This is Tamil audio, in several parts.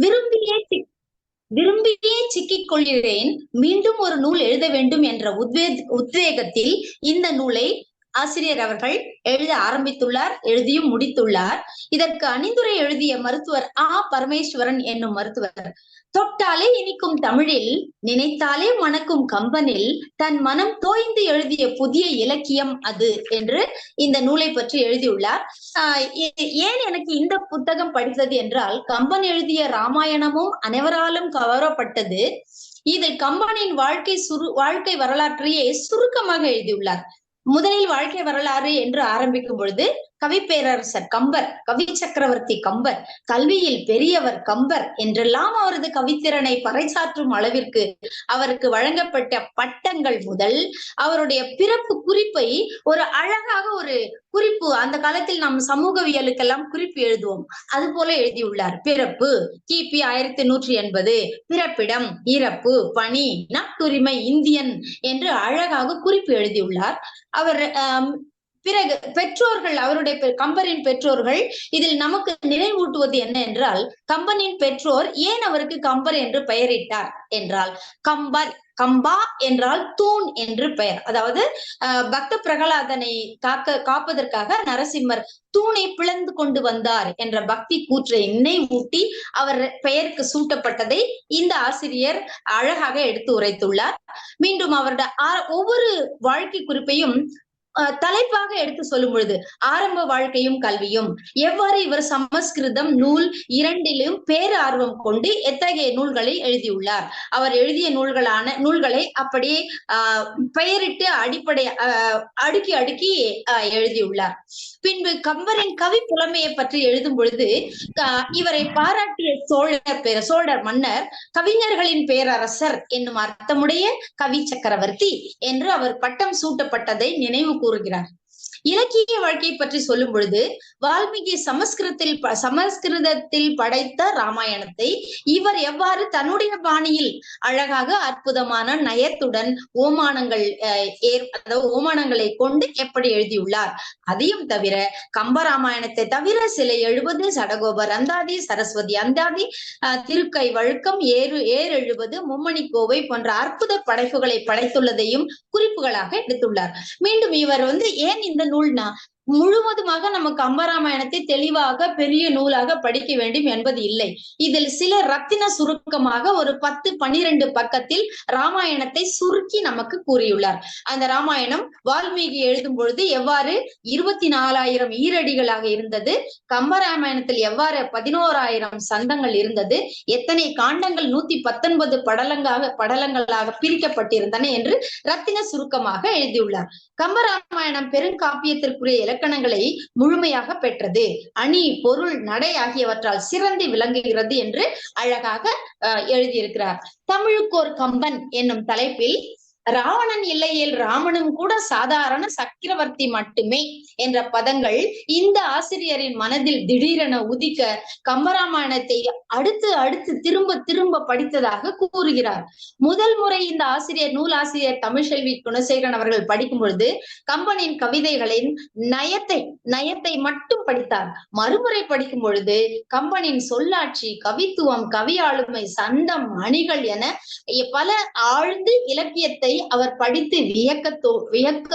விரும்பியே விரும்பியே சிக்கிக் கொள்கிறேன். மீண்டும் ஒரு நூல் எழுத வேண்டும் என்ற உத்வே உத்வேகத்தில் இந்த நூலை ஆசிரியர் அவர்கள் எழுத ஆரம்பித்துள்ளார் எழுதியும் முடித்துள்ளார். இதற்கு அணிந்துரை எழுதிய மருத்துவர் ஆ. பரமேஸ்வரன் என்னும் மருத்துவர். தொட்டாலே இனிக்கும் தமிழில் நினைத்தாலே மணக்கும் கம்பனில் தன் மனம் தோய்ந்து எழுதிய புதிய இலக்கியம் அது என்று இந்த நூலை பற்றி எழுதியுள்ளார். ஆஹ் ஏன் எனக்கு இந்த புத்தகம் படித்தது என்றால் கம்பன் எழுதிய ராமாயணமும் அனைவராலும் கவரப்பட்டது. இதில் கம்பனின் வாழ்க்கை சுரு வாழ்க்கை வரலாற்றையே சுருக்கமாக எழுதியுள்ளார். முதலில் வாழ்க்கை வரலாறு என்று ஆரம்பிக்கும் பொழுது கவிப்பேரரசர் கம்பர் கவி சக்கரவர்த்தி கம்பர் கல்வியில் பெரியவர் கம்பர் என்றெல்லாம் அவரது கவித்திறனை பறைசாற்றும் அளவிற்கு அவருக்கு வழங்கப்பட்ட பட்டங்கள் முதல் அவருடைய பிறப்பு குறிப்பை ஒரு அழகாக ஒரு குறிப்பு அந்த காலத்தில் நாம் சமூகவியலுக்கெல்லாம் குறிப்பு எழுதுவோம். அது போல எழுதியுள்ளார். பிறப்பு கிபி ஆயிரத்தி நூற்றி எண்பது பிறப்பிடம் இறப்பு பணி நாட்டுரிமை இந்தியன் என்று அழகாக குறிப்பு எழுதியுள்ளார். அவர் பிறகு பெற்றோர்கள் அவருடைய பெ- கம்பரின் பெற்றோர்கள் இதில் நமக்கு நினைவூட்டுவது என்ன என்றால் கம்பனின் பெற்றோர் ஏன் அவருக்கு கம்பர் என்று பெயரிட்டார் என்றால் கம்பர் கம்பா என்றால் தூண் என்று பெயர். அதாவது பக்த பிரகலாதனை காக்க காப்பதற்காக நரசிம்மர் தூணை பிளந்து கொண்டு வந்தார் என்ற பக்தி கூற்றை நினைவூட்டி அவர் பெயருக்கு சூட்டப்பட்டதை இந்த ஆசிரியர் அழகாக எடுத்து உரைத்துள்ளார். மீண்டும் அவருடைய ஒவ்வொரு வாழ்க்கை குறிப்பையும் தலைப்பாக எடுத்து சொல்லும் பொழுது ஆரம்ப வாழ்க்கையும் கல்வியும். எவ்வாறு இவர் சமஸ்கிருதம் நூல் இரண்டிலும் பேரார்வம் கொண்டு எத்தகைய நூல்களை எழுதியுள்ளார்? அவர் எழுதிய நூல்களான நூல்களை அப்படியே ஆஹ் பெயரிட்டு அடிப்படை அடுக்கி அடுக்கி எழுதியுள்ளார். பின்பு கம்பரின் கவி புலமையை பற்றி எழுதும் பொழுது இவரை பாராட்டிய சோழர் பேர சோழர் மன்னர் கவிஞர்களின் பேரரசர் என்னும் அர்த்தமுடைய கவி சக்கரவர்த்தி என்று அவர் பட்டம் சூட்டப்பட்டதை நினைவு கூறுகிறார். இலக்கிய வாழ்க்கை பற்றி சொல்லும் பொழுது வால்மீகி சமஸ்கிருதத்தில் சமஸ்கிருதத்தில் படைத்த ராமாயணத்தை இவர் எவ்வாறு தன்னுடைய பாணியில் அழகாக அற்புதமான நயத்துடன் ஓமானங்கள் அஹ், அதாவது ஓமானங்களை கொண்டு எப்படி எழுதியுள்ளார்? அதையும் தவிர கம்பராமாயணத்தை தவிர சில எழுபது சடகோபர் அந்தாதி சரஸ்வதி அந்தாதி திருக்கை வழுக்கம் ஏறு ஏர் எழுபது மும்மணி கோவை போன்ற அற்புத படைப்புகளை படைத்துள்ளதையும் குறிப்புகளாக எடுத்துள்ளார். மீண்டும் இவர் வந்து ஏன் இந்த na முழுவதுமாக நம்ம கம்பராமாயணத்தை தெளிவாக பெரிய நூலாக படிக்க வேண்டும் என்பது இல்லை. இதில் சில ரத்தின சுருக்கமாக ஒரு பத்து பனிரெண்டு பக்கத்தில் ராமாயணத்தை சுருக்கி நமக்கு கூறியுள்ளார். அந்த ராமாயணம் வால்மீகி எழுதும் பொழுது எவ்வாறு இருபத்தி நாலாயிரம் ஈரடிகளாக இருந்தது கம்பராமாயணத்தில் எவ்வாறு பதினோராயிரம் சந்தங்கள் இருந்தது எத்தனை காண்டங்கள் நூத்தி பத்தொன்பது படலங்காக படலங்களாக பிரிக்கப்பட்டிருந்தன என்று ரத்தின சுருக்கமாக எழுதியுள்ளார். கம்பராமாயணம் பெருங்காப்பியத்திற்குரிய இலக்கணங்களை முழுமையாக பெற்றது. அணி பொருள் நடை ஆகியவற்றால் சிறந்து விளங்குகிறது என்று அழகாக அஹ், எழுதியிருக்கிறார். தமிழுக்கோர் கம்பன் என்னும் தலைப்பில் ராவணன் இல்லையேல் ராமனும் கூட சாதாரண சக்கரவர்த்தி மட்டுமே என்ற பதங்கள் இந்த ஆசிரியரின் மனதில் திடீரென உதிக்க கம்பராமாயணத்தை அடுத்து அடுத்து திரும்ப திரும்ப படித்ததாக கூறுகிறார். முதல் முறை இந்த ஆசிரியர் நூலாசிரியர் தமிழ்செல்வி குணசேகரன் அவர்கள் படிக்கும் பொழுது கம்பனின் கவிதைகளின் நயத்தை நயத்தை மட்டும் படித்தார். மறுமுறை படிக்கும் பொழுது கம்பனின் சொல்லாட்சி கவித்துவம் கவி ஆளுமை சந்தம் அணிகள் என பல ஆழ்ந்து இலக்கியத்தை அவர் படித்து வியக்க தோ வியக்க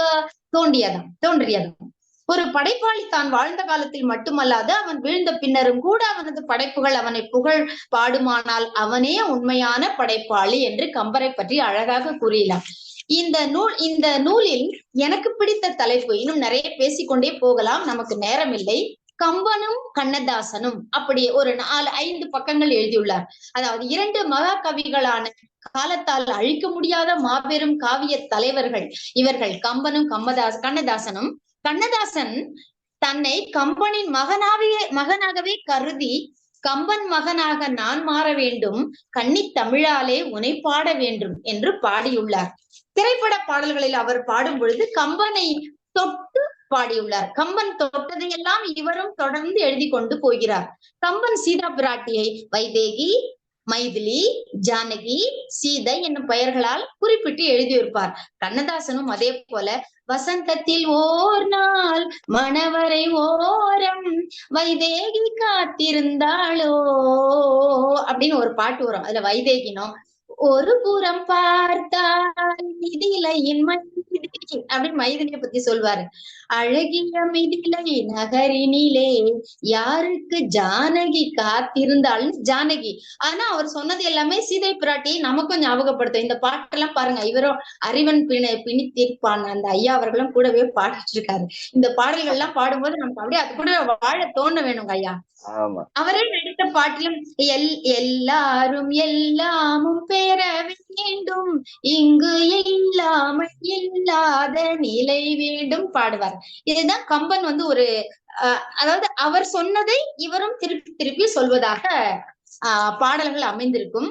தோண்டியதாம் தோன்றியதாம். ஒரு படைப்பாளி தான் வாழ்ந்த காலத்தில் மட்டுமல்லாது அவன் வீழ்ந்த பின்னரும் கூட அவனது படைப்புகள் அவனை புகழ் பாடுமானால் அவனே உண்மையான படைப்பாளி என்று கம்பரை பற்றி அழகாக கூறியலாம் இந்த நூல் இந்த நூலில் எனக்கு பிடித்த தலைப்பு இன்னும் நிறைய பேசிக்கொண்டே போகலாம் நமக்கு நேரம் இல்லை கம்பனும் கண்ணதாசனும் அப்படி ஒரு நாலு ஐந்து பக்கங்கள் எழுதியுள்ளார். அதாவது இரண்டு மகா கவிகளான காலத்தால் அழிக்க முடியாத மாபெரும் காவிய தலைவர்கள் இவர்கள் கம்பனும் கம்மதாஸ் கண்ணதாசனும். கண்ணதாசன் தன்னை கம்பனின் மகனாகவே மகனாகவே கருதி கம்பன் மகனாக நான் மாற வேண்டும் கன்னி தமிழாலே உனை பாட வேண்டும் என்று பாடியுள்ளார். திரைப்பட பாடல்களில் அவர் பாடும் பொழுது கம்பனை தொட்டு பாடியுள்ளார். கம்பன் தொட்டதையெல்லாம் இவரும் தொடர்ந்து எழுதி கொண்டு போகிறார். கம்பன் சீதா பிராட்டியை வைதேகி மைதிலி ஜானகி சீதை என்னும் பெயர்களால் குறிப்பிட்டு எழுதியிருப்பார். கண்ணதாசனும் அதே போல வசந்தத்தில் ஓர் நாள் மணவரை ஓரம் வைதேகி காத்திருந்தாளோ? அப்படின்னு ஒரு பாட்டு வரும். அதுல வைதேகினம் ஒரு புறம் பார்த்தால் மிதிலையின் அப்படின்னு மைதிலியை பத்தி சொல்வாரு. அழகிய மிதிலை நகரினிலே யாருக்கு ஜானகி காத்திருந்தாள் ஜானகி. ஆனா அவர் சொன்னது எல்லாமே சீதை பிராட்டியை நமக்கும் ஞாபகப்படுத்தும். இந்த பாட்டெல்லாம் பாருங்க இவரும் அறிவன் பிணை பிணித்திருப்பான். அந்த ஐயா அவர்களும் கூடவே பாடிட்டு இருக்காரு இந்த பாடல்கள் எல்லாம் பாடும்போது நமக்கு அப்படியே அது கூட வாழ தோண வேணுங்க ஐயா. அவரே நடித்த பாட்டிலும் எல் எல்லாரும் எல்லாமும் பெற வேண்டும். இங்கு இல்லாமல் இல்லாத நிலை வேண்டும் பாடுவார். இதுதான் கம்பன் வந்து ஒரு அஹ், அதாவது அவர் சொன்னதை இவரும் திருப்பி திருப்பி சொல்வதாக ஆஹ் பாடல்கள் அமைந்திருக்கும்.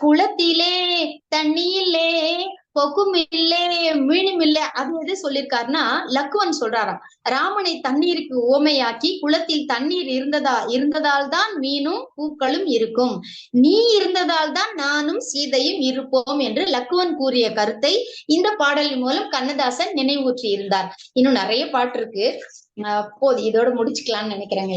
குளத்திலே தண்ணியிலே கொக்கும் இல்லை மீனுமில்லை அது எது சொல்லியிருக்காருன்னா லக்குவன் சொல்றாராம். ராமனை தண்ணீருக்கு ஓமையாக்கி குளத்தில் தண்ணீர் இருந்ததா இருந்ததால் தான் மீனும் பூக்களும் இருக்கும். நீ இருந்ததால் தான் நானும் சீதையும் இருப்போம் என்று லக்குவன் கூறிய கருத்தை இந்த பாடலின் மூலம் கண்ணதாசன் நினைவூற்றி இருந்தார். இன்னும் நிறைய பாட்டு இருக்கு. போது இதோட முடிச்சுக்கலாம்னு நினைக்கிறேங்க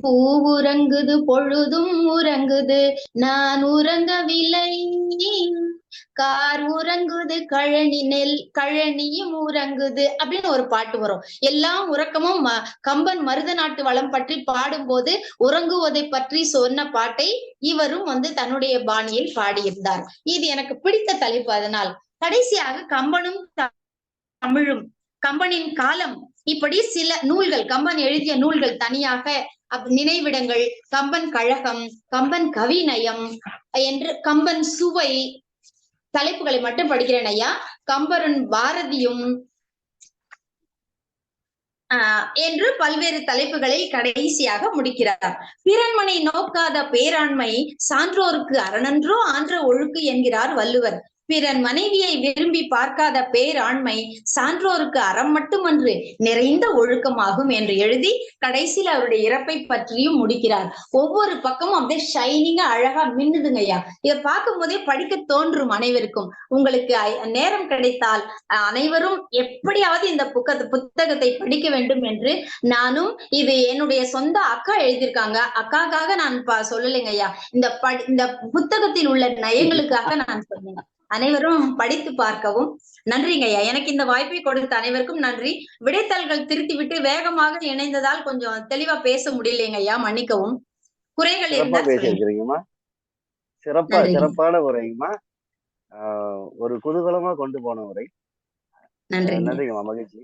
பூ உறங்குது பொழுதும் உறங்குது. நான் உறங்கவில்லை. கார் உறங்குது கழனி நெல் கழனியும் உறங்குது அப்படின்னு ஒரு பாட்டு வரும். எல்லாம் உறக்கமும் ம- கம்பன் மருத நாட்டு வளம் பற்றி பாடும்போது உறங்குவதை பற்றி சொன்ன பாட்டை இவரும் வந்து தன்னுடைய பாணியில் பாடியிருந்தார். இது எனக்கு பிடித்த தலைப்பு. அதனால் கடைசியாக கம்பனும் தமிழும் கம்பனின் காலம் இப்படி சில நூல்கள் கம்பன் எழுதிய நூல்கள் தனியாக நினைவிடங்கள் கம்பன் கழகம் கம்பன் கவிநயம் என்று கம்பன் சுவை தலைப்புகளை மட்டும் படிக்கிறேன் ஐயா. கம்பரன் பாரதியும் ஆஹ் என்று பல்வேறு தலைப்புகளில் கடைசியாக முடிக்கிறார். பிறன்மனை நோக்காத பேராண்மை சான்றோருக்கு அரணன்றோ ஆன்ற ஒழுக்கு என்கிறார் வள்ளுவர். பிறன் மனைவியை விரும்பி பார்க்காத பேராண்மை சான்றோருக்கு அறம் மட்டுமன்று நிறைந்த ஒழுக்கமாகும் என்று எழுதி கடைசியில் அவருடைய இறப்பை பற்றியும் முடிக்கிறார். ஒவ்வொரு பக்கமும் அப்படியே ஷைனிங்கா அழகா மின்னுதுங்க ஐயா. இதை பார்க்கும் போதே படிக்க தோன்றும் அனைவருக்கும். உங்களுக்கு நேரம் கிடைத்தால் அஹ், அனைவரும் எப்படியாவது இந்த புக்க புத்தகத்தை படிக்க வேண்டும் என்று நானும் இது என்னுடைய சொந்த அக்கா எழுதியிருக்காங்க. அக்காக்காக நான் சொல்லலைங்க ஐயா. இந்த படி இந்த புத்தகத்தில் உள்ள நயங்களுக்காக நான் சொன்னேன் அனைவரும் படித்து பார்க்கவும். நன்றிங்க ஐயா. எனக்கு இந்த வாய்ப்பை கொடுத்த அனைவருக்கும் நன்றி. விடைத்தாள்கள் திருத்தி விட்டு வேகமாக இணைந்ததால் கொஞ்சம் தெளிவா பேச முடியலைங்க ஐயா. மன்னிக்கவும். குறைகள் இருந்தா சிறப்பா. சிறப்பான உரைங்கம்மா. ஒரு குதூகலமா கொண்டு போன உரை. நன்றிங்க. நன்றிங்கம்மா. மகிழ்ச்சி.